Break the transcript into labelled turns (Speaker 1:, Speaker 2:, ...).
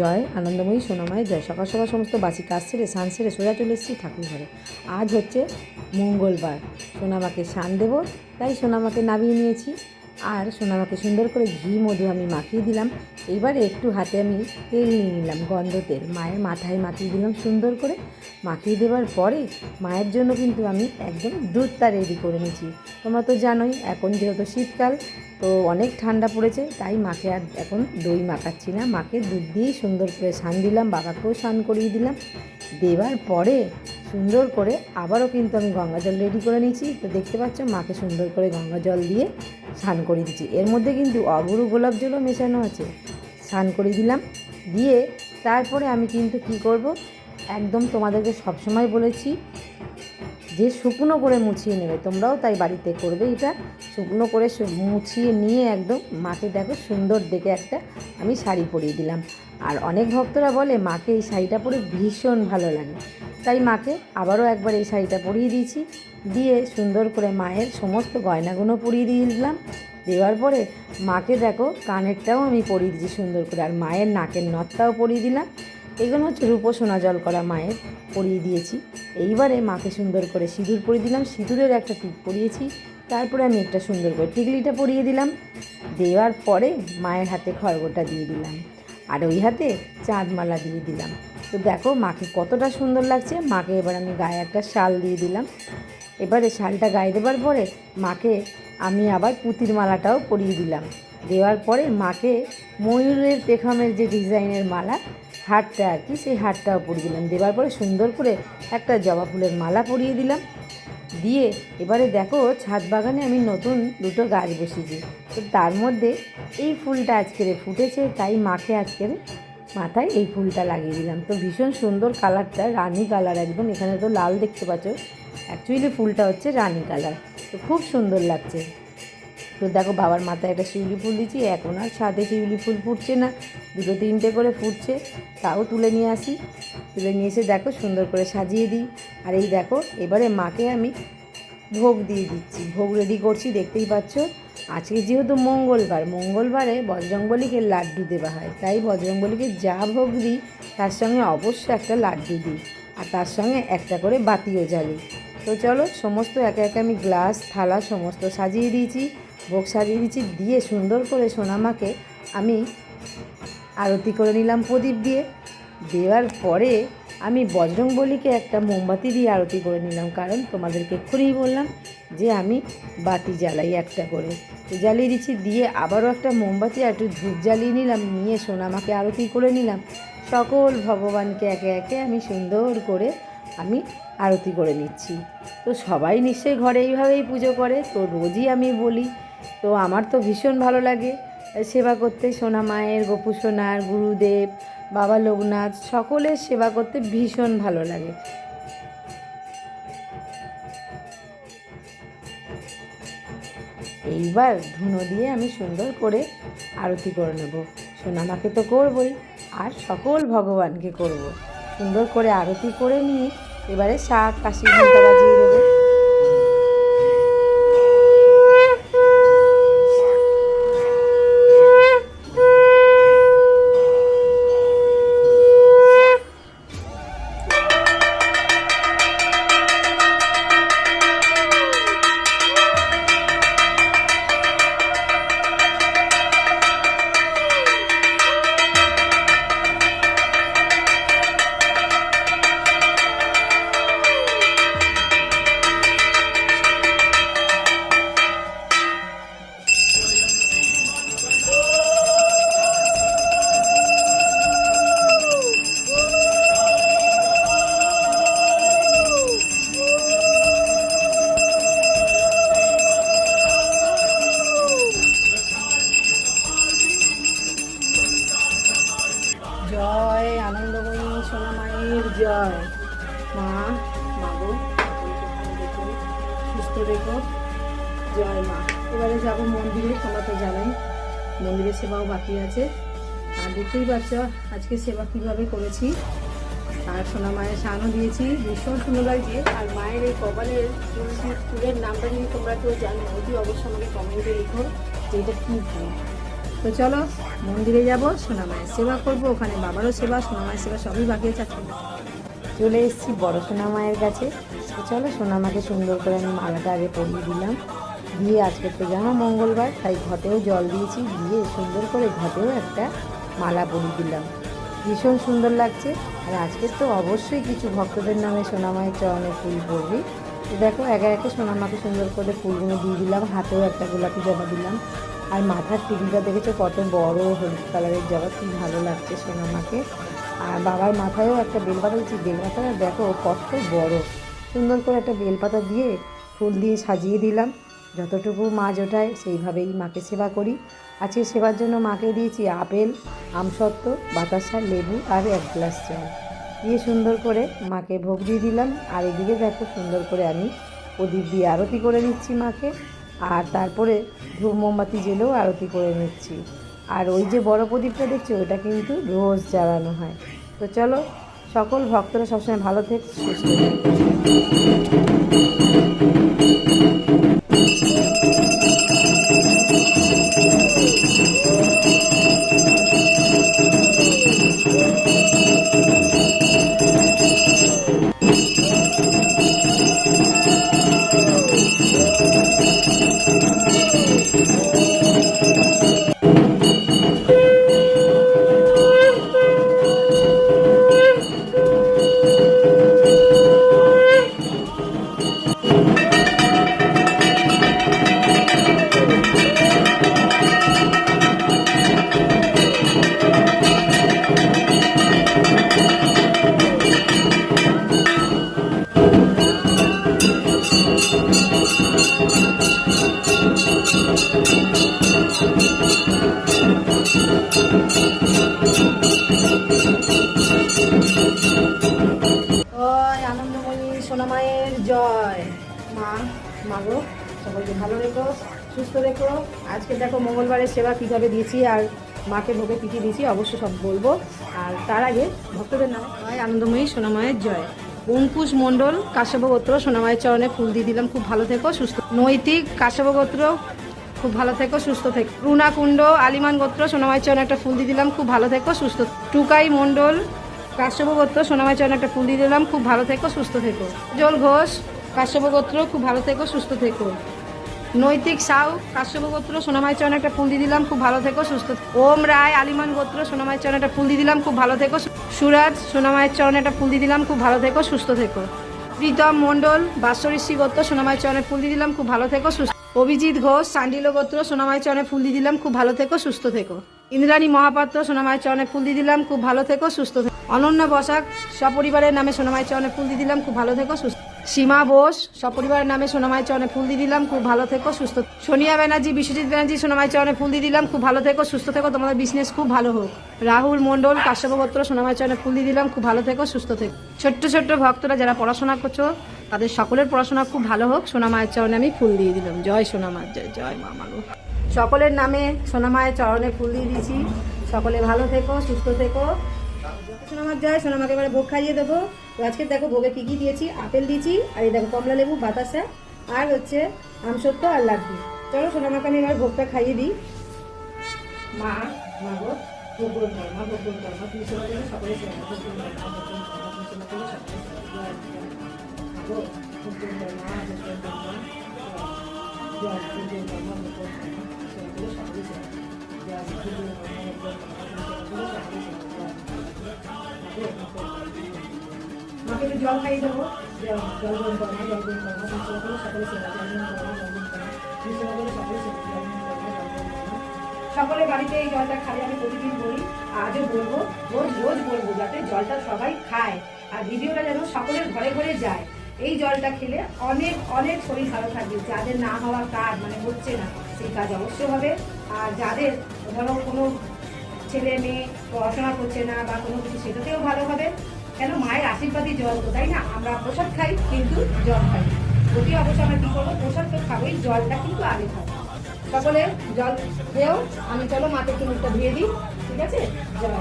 Speaker 1: জয়, আনন্দময়ী, সোনাময়, জয়। সকাল সকাল সমস্ত বাসি কাজ সেরে, স্নান সেরে সোজা চলে এসেছি ঠাকুর ঘরে। আজ হচ্ছে মঙ্গলবার। সোনামাকে স্নান দেবো, তাই সোনামাকে নামিয়ে নিয়েছি। আর সোনামাকে সুন্দর করে ঘি, মধু আমি মাখিয়ে দিলাম। এইবারে একটু হাতে আমি তেল নিয়ে নিলাম, গন্ধ তেল। মায়ের মাথায় মাখিয়ে দিলাম সুন্দর করে। মাখিয়ে দেওয়ার পরে মায়ের জন্য কিন্তু আমি একদম দুধটা রেডি করে নিয়েছি। তোমরা তো জানোই, এখন যেহেতু শীতকাল তো অনেক ঠান্ডা পড়েছে, তাই মাকে আর এখন দই মাখাচ্ছি না। মাকে দুধ দিয়েই সুন্দর করে স্নান দিলাম, বাবাকেও স্নান করিয়ে দিলাম। দেওয়ার পরে সুন্দর করে আবারও কিন্তু আমি গঙ্গা জল রেডি করে নিয়েছি। তো দেখতে পাচ্ছ, মাকে সুন্দর করে গঙ্গা জল দিয়ে স্নান করিয়ে দিচ্ছি এর মধ্যে কিন্তু অগুরু গোলাপ জলও মেশানো আছে। স্নান করিয়ে দিলাম। দিয়ে তারপরে আমি কিন্তু কি করব, একদম তোমাদেরকে সবসময় বলেছি যে শুকনো করে মুছিয়ে নেবে, তোমরাও তাই বাড়িতে করবে। এটা শুকনো করে মুছিয়ে নিয়ে একদম মাকে দেখো সুন্দর দেখে একটা আমি শাড়ি পরিয়ে দিলাম। আর অনেক ভক্তরা বলে, মাকে এই শাড়িটা পরে ভীষণ ভালো লাগে। তাই মাকে আবারও একবার এই শাড়িটা পরিয়ে দিয়েছি। দিয়ে সুন্দর করে মায়ের সমস্ত গয়নাগুলো পরিয়ে দিয়ে দিলাম। দেওয়ার পরে মাকে দেখো, কানেরটাও আমি পরিয়ে দিয়েছি সুন্দর করে। আর মায়ের নাকের নথটাও পরিয়ে দিলাম। এগুলো হচ্ছে রূপো সোনা জল করা মায়ের পরিয়ে দিয়েছি। এইবারে মাকে সুন্দর করে সিঁদুর পরিয়ে দিলাম। সিঁদুরের একটা টিপ পরিয়েছি। তারপরে আমি একটা সুন্দর করে টিকলিটা পরিয়ে দিলাম। দেওয়ার পরে মায়ের হাতে খড়গোটা দিয়ে দিলাম। আর ওই হাতে চাঁদমালা দিয়ে দিলাম। তো দেখো মাকে কতটা সুন্দর লাগছে। মাকে এবার আমি গায়ে একটা শাল দিয়ে দিলাম। এবারে শালটা গায়ে দেবার পরে মাকে আমি আবার পুতির মালাটাও পরিয়ে দিলাম। দেওয়ার পরে মাকে ময়ূরের পেখমের যে ডিজাইনের মালা হারটা আর কি, সেই হারটাও পরিয়ে দিলাম। দেওয়ার পরে সুন্দর করে একটা জবা ফুলের মালা পরিয়ে দিলাম। দিয়ে এবারে দেখো, ছাদ বাগানে আমি নতুন দুটো গাছ বসিয়েছি। তো তার মধ্যে এই ফুলটা আজকের ফুটেছে, তাই মাকে আজকের মাথায় এই ফুলটা লাগিয়ে দিলাম। তো ভীষণ সুন্দর কালারটা, রানী কালার একদম। এখানে তো লাল দেখতে পাচ্ছ। অ্যাকচুয়ালি ফুলটা হচ্ছে রানী কালার। তো খুব সুন্দর লাগছে। তো দেখো বাবার মাথায় একটা শিউলি ফুল দিচ্ছি এখন আর ছাদে শিউলি ফুল ফুটছে না। দুটো তিনটে করে ফুটছে, তাও তুলে নিয়ে আসি। তুলে নিয়ে এসে দেখো সুন্দর করে সাজিয়ে দিই। আর এই দেখো, এবারে মাকে আমি ভোগ দিয়ে দিচ্ছি। ভোগ রেডি করছি, দেখতেই পাচ্ছ। আজকে যেহেতু মঙ্গলবার, মঙ্গলবারে বজরংবলীকে লাড্ডু দেওয়া হয়। তাই বজরংবলীকে যা ভোগ দিই, তার সঙ্গে অবশ্যই একটা লাড্ডু দিই। আর তার সঙ্গে একটা করে বাতিও জ্বালি। তো চলো, সমস্ত একে একে আমি গ্লাস, থালা সমস্ত সাজিয়ে দিয়েছি। ভোগ সাজিয়ে দিয়েছি, দিয়ে সুন্দর করে সোনামাকে আমি আরতি করে নিলাম প্রদীপ দিয়ে। দেওয়ার পরে আমি বজরংবলীকে একটা মোমবাতি দিয়ে আরতি করে নিলাম, কারণ তোমাদেরকে এক্ষুনিই বললাম যে আমি বাতি জ্বালাই একটা করে। তো জ্বালিয়ে দিচ্ছি দিয়ে আবারও একটা মোমবাতি আর একটু ধূপ জ্বালিয়ে নিলাম, নিয়ে সোনামাকে আরতি করে নিলাম। সকল ভগবানকে একে একে আমি সুন্দর করে আমি আরতি করে নিচ্ছি। তো সবাই নিশ্চয়ই ঘরে এইভাবেই পুজো করে, তো রোজই আমি বলি তো আমার তো ভীষণ ভালো লাগে সেবা করতে। সোনা মায়ের, গোপু সোনার, গুরুদেব, বাবা লোকনাথ, সকলের সেবা করতে ভীষণ ভালো লাগে। এইবার ধুনো দিয়ে আমি সুন্দর করে আরতি করে নেব। সোনামাকে তো করবই, আর সকল ভগবানকে করব। সুন্দর করে আরতি করে নিয়ে এবারে শাক, কাশি ঘণ্টা বাজিয়ে দেবো। সুস্থ রেখো। জয় মা। এবারে যাব মন্দিরে, তোমরা তো জানাই মন্দিরের সেবাও বাকি আছে। আর দেখতেই পাচ্ছ আজকে সেবা কীভাবে করেছি। আর সোনা মায়ের স্নানও দিয়েছি। ভীষণ সুন্দর লাগছে। আর মায়ের এই কপালের ফুলের নামটা যদি তোমরা কেউ জানো, অতি অবশ্যই আমাকে কমেন্টে লিখো যে এটা কী ফুল তো চলো, মন্দিরে যাব, সোনা মায়ের সেবা করব। ওখানে বাবারও সেবা, সোনা মায়ের সেবা সবই বাকি আছে চলে এসেছি বড় সোনা মায়ের কাছে। তো চলো, সোনা মাকে সুন্দর করে আমি মালাটা আগে পরিয়ে দিলাম। দিয়ে আজকে তো জানো মঙ্গলবার, তাই ঘটেও জল দিয়েছি, দিয়ে সুন্দর করে ঘটেও একটা মালা পরিয়ে দিলাম। ভীষণ সুন্দর লাগছে, আর আজকে তো অবশ্যই কিছু ভক্তদের নামে সোনামায়ের চরণে ফুল পড়বি। তো দেখো, একে একে সোনামাকে সুন্দর করে ফুলগুলো দিয়ে দিলাম, হাতেও একটা গোলাপি জবা দিলাম। আর মাথার টিভিটা দেখেছ, কত বড় হলুদ কালারের জবা, কি ভালো লাগছে সোনামাকে আর বাবার মাথায়ও একটা বেলপাতা দিচ্ছি বেলপাতাটা দেখো কত বড়। সুন্দর করে একটা বেলপাতা দিয়ে ফুল দিয়ে সাজিয়ে দিলাম। যতটুকু মাছ ওঠায় সেইভাবেই মাকে সেবা করি। আজকে সেবার জন্য মাকে দিয়েছি আপেল আমসত্ত্ব বাতাসা, লেবু আর এক গ্লাস জল। দিয়ে সুন্দর করে মাকে ভোগ দিয়ে দিলাম। আর এদিকে দেখো সুন্দর করে আমি প্রদীপ দিয়ে আরতি করে নিচ্ছি মাকে। আর তারপরে ধূপ মোমবাতি জেলেও আরতি করে নিচ্ছি। আর ওই যে বড় প্রদীপটা দেখছি, ওটা কিন্তু রোজ জ্বালানো হয়। তো চলো সকল ভক্তরা সবসময় ভালো থেকে সুস্থ থাকে। মাগো সকলকে ভালো রেখো, সুস্থ রেখো। আজকে দেখো মঙ্গলবারের সেবা কীভাবে দিয়েছি আর মাকে ভোগে পিঠে দিয়েছি অবশ্য সব বলব। আর তার আগে ভক্তদের নাম। হয় আনন্দময়ী, সোনামায়ের জয়। অঙ্কুশ মণ্ডল, কাশ্যপ গোত্র, সোনামায়ের চরণে ফুল দিয়ে দিলাম, খুব ভালো থেকো, সুস্থ নৈতিক কাশ্যপ গোত্র, খুব ভালো থেকো, সুস্থ থেকো রুনা কুণ্ড আলিমান গোত্র, সোনামায়ের চরণে একটা ফুল দিয়ে দিলাম, খুব ভালো থেকো, সুস্থ টুকাই মণ্ডল, কাশ্যপ গোত্র, সোনামায়ের চরণে একটা ফুল দিয়ে দিলাম, খুব ভালো থেকো, সুস্থ থেকো। জল ঘোষ কাশ্যপ গোত্র খুব ভালো থেকো, সুস্থ থেকো। নৈতিক সাউ কাশ্যপ গোত্র সোনামায়ের চরণে একটা ফুল দিয়ে দিলাম, খুব ভালো থেকো, সুস্থ। ওম রায়, আলিমান গোত্র সোনামায়ের চরণে একটা ফুল দিয়ে দিলাম, খুব ভালো থেকো সুরাজ সোনামায়ের চরণে একটা ফুল দিয়ে দিলাম, খুব ভালো থেকো, সুস্থ থেকো। প্রীতম মণ্ডল বাশ্বরী গোত্র সোনামায়ের চরণে ফুল দিয়ে দিলাম, খুব ভালো থেকো, সুস্থ অভিজিৎ ঘোষ, সান্ডিল গোত্র সোনামায়ের চরণে ফুল দিয়ে দিলাম, খুব ভালো থেকো, সুস্থ থেকো। ইন্দ্রাণী মহাপাত্র সোনামায়ের চরণে ফুল দিয়ে দিলাম, খুব ভালো থেকো, সুস্থ থেকো। অনন্য বসাক, সপরিবারের নামে সোনামাই চরণে ফুল দিয়ে দিলাম, খুব ভালো থেকো, সুস্থ সীমা বোস, সপরিবারের নামে সোনামায়ের চরণে ফুল দিয়ে দিলাম, খুব ভালো থেকো, সুস্থ সোনিয়া ব্যানার্জি, বিশ্বজিৎ ব্যানার্জি সোনামায়ের চরণে ফুল দিয়ে দিলাম, খুব ভালো থেকো, সুস্থ থেকো, তোমাদের বিজনেস খুব ভালো হোক। রাহুল মণ্ডল, কাশ্যপ গোত্র সোনামায়ের চরণে ফুল দিয়ে দিলাম, খুব ভালো থেকো, সুস্থ থেকো। ছোট্ট ছোট্ট ভক্তরা যারা পড়াশোনা করছ, তাদের সকলের পড়াশোনা খুব ভালো হোক সোনামায়ের চরণে আমি ফুল দিয়ে দিলাম। জয় সোনামার জয় জয় মা মাগো সকলের নামে সোনামায়ের চরণে ফুল দিয়ে দিয়েছি। সকলে ভালো থেকো, সুস্থ থেকো। সোনামার জয় সোনামাকে এবারে ভোগ খাইয়ে দেবো তো আজকে দেখো ভোগে কী কী দিয়েছি আপেল দিয়েছি আর এই দেখো কমলা লেবু বাতাসা আর হচ্ছে আমসত্ব আর লাড্ডু চলো সোনামাকে আমি এবার ভোগটা খাইয়ে দিই মা মা ভোগ ভোগ ভোগ ভোগ ভোগ ভোগ ভোগ ভোগ ভোগ ভোগ মা। তুমি সেবা করলে সকলে সেবা মাকে একটু জল খাইয়ে দেবো জল গ্রহণ করো জল গ্রহণ করো তুমি সেবা করো সকলে সেবা জল গ্রহণ করো বাড়িতে এই জলটা খাই, আমি প্রতিদিন বলি, আজও বলব, রোজ রোজ বলব যাতে জলটা সবাই খায়। আর ভিডিওটা যেন সকলের ঘরে ঘরে যায়। এই জলটা খেলে অনেক অনেক শরীর ভালো থাকবে। যাদের না হওয়া কাজ মানে হচ্ছে না, সেই কাজ অবশ্যই হবে। আর যাদের ধরো কোনো ছেলে মেয়ে পড়াশোনা করছে না বা কোনো কিছু সেটাতেও ভালো হবে। কেন? মায়ের আশীর্বাদই জল তো, তাই না? আমরা প্রসাদ খাই, কিন্তু জল খাই প্রতি অবশ্যই আমরা কী করব? প্রসাদ তো খাবোই, জলটা কিন্তু আগে খাব। সকলে জল খেয়েও, আমি চলো মাকে মুখটা ধুয়ে দিই, ঠিক আছে? জল।